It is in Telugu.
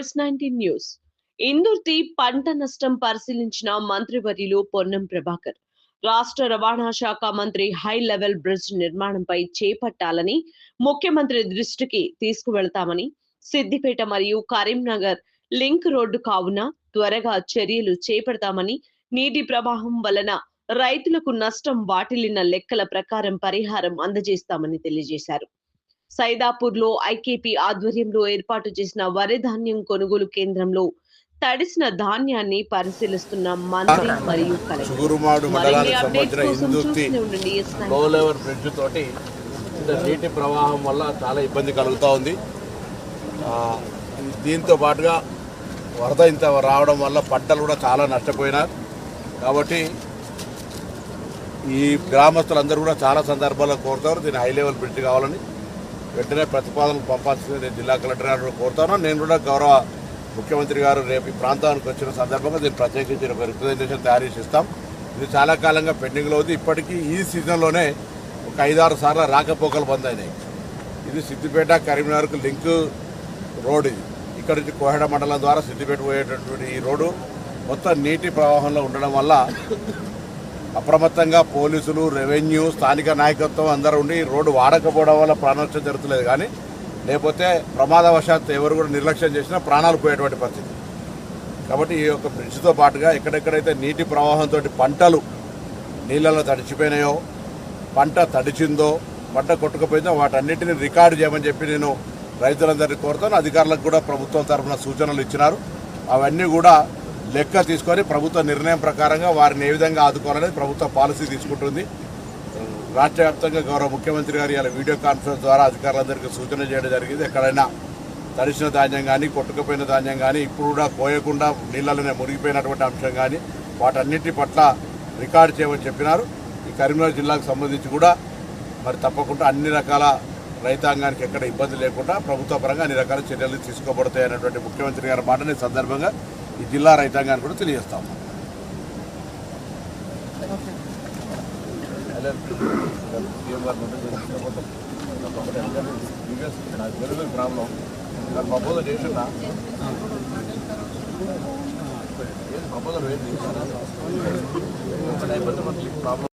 Yes nineteen news. ఇందుర్తి పంట నష్టం పరిశీలించిన మంత్రివర్యులు పొన్నం ప్రభాకర్. రాష్ట్ర రవాణా శాఖ మంత్రి హై లెవెల్ బ్రిడ్జ్ నిర్మాణంపై చేపట్టాలని ముఖ్యమంత్రి దృష్టికి తీసుకువెళ్తామని సిద్దిపేట మరియు కరీంనగర్ లింక్ రోడ్డు కావున త్వరగా చర్యలు చేపడతామని నీటి ప్రవాహం వలన రైతులకు నష్టం వాటిల్లిన లెక్కల ప్రకారం పరిహారం అందజేస్తామని తెలియజేశారు. సైదాపూర్లో ఐకేపీ ఆధ్వర్యంలో ఏర్పాటు చేసిన వరి ధాన్యం కొనుగోలు కేంద్రంలో తడిసిన ధాన్యాన్ని పరిశీలిస్తున్న మంత్రి మరియు తోటి నీటి ప్రవాహం వల్ల చాలా ఇబ్బంది కలుగుతూ ఉంది. దీంతో పాటుగా వరద ఇంత రావడం వల్ల పంటలు కూడా చాలా నష్టపోయినారు. కాబట్టి ఈ గ్రామస్తులందరూ కూడా చాలా సందర్భాల్లో కోరుతారు దీన్ని హై లెవెల్ బ్రిడ్జ్ కావాలని. వెంటనే ప్రతిపాదనలు పంపాల్సింది నేను జిల్లా కలెక్టర్ గారు కోరుతాను. నేను కూడా గౌరవ ముఖ్యమంత్రి గారు రేపు ఈ ప్రాంతానికి వచ్చిన సందర్భంగా దీన్ని ప్రత్యేకించి ఒక రిప్రజెంటేషన్ తయారు చేసి ఇస్తాం. ఇది చాలా కాలంగా పెండింగ్లో ఉంది. ఇప్పటికీ ఈ సీజన్లోనే ఒక ఐదారు సార్లు రాకపోకలు బంద్ అయినాయి ఇది సిద్దిపేట కరీంనగర్కు లింక్ రోడ్ ఇది. ఇక్కడ నుంచి కోహెడ మండలం ద్వారా సిద్దిపేట పోయేటటువంటి ఈ రోడ్డు మొత్తం నీటి ప్రవాహంలో ఉండడం వల్ల అప్రమత్తంగా పోలీసులు రెవెన్యూ స్థానిక నాయకత్వం అందరూ ఉండి రోడ్డు వాడకపోవడం వల్ల ప్రాణనష్టం జరుగుతులేదు కానీ లేకపోతే ప్రమాదవశాత్తు ఎవరు కూడా నిర్లక్ష్యం చేసినా ప్రాణాలు పోయేటువంటి పరిస్థితి. కాబట్టి ఈ యొక్క బ్రిడ్జ్తో పాటుగా ఎక్కడెక్కడైతే నీటి ప్రవాహంతో పంటలు నీళ్ళలో తడిచిపోయినాయో పంట తడిచిందో పంట కొట్టుకుపోయిందో వాటన్నిటిని రికార్డు చేయమని చెప్పి నేను రైతులందరినీ కోరుతాను. అధికారులకు కూడా ప్రభుత్వం తరఫున సూచనలు ఇచ్చినారు. అవన్నీ కూడా లెక్క తీసుకొని ప్రభుత్వ నిర్ణయం ప్రకారంగా వారిని ఏ విధంగా ఆదుకోవాలనేది ప్రభుత్వ పాలసీ తీసుకుంటుంది. రాష్ట్ర వ్యాప్తంగా గౌరవ ముఖ్యమంత్రి గారు ఇలా వీడియో కాన్ఫరెన్స్ ద్వారా అధికారులందరికీ సూచన చేయడం జరిగింది. ఎక్కడైనా తడిసిన ధాన్యం కానీ కొట్టుకుపోయిన ధాన్యం కానీ ఇప్పుడు కూడా కోయకుండా నీళ్ళలోనే మురిగిపోయినటువంటి అంశం కానీ వాటన్నిటి పట్ల రికార్డు చేయమని చెప్పినారు. ఈ కరీంనగర్ జిల్లాకు సంబంధించి కూడా మరి తప్పకుండా అన్ని రకాల రైతాంగానికి ఎక్కడ ఇబ్బంది లేకుండా ప్రభుత్వ పరంగా అన్ని రకాల చర్యలు తీసుకోబడతాయి అనేటువంటి ముఖ్యమంత్రి గారి మాటని ఈ సందర్భంగా ఈ జిల్లా రైతాంగాన్ని కూడా తెలియజేస్తాము. ప్రాబ్లం ప్రపోజల్ చేసిందా ప్రపోజల్ ఏంటి ప్రాబ్లం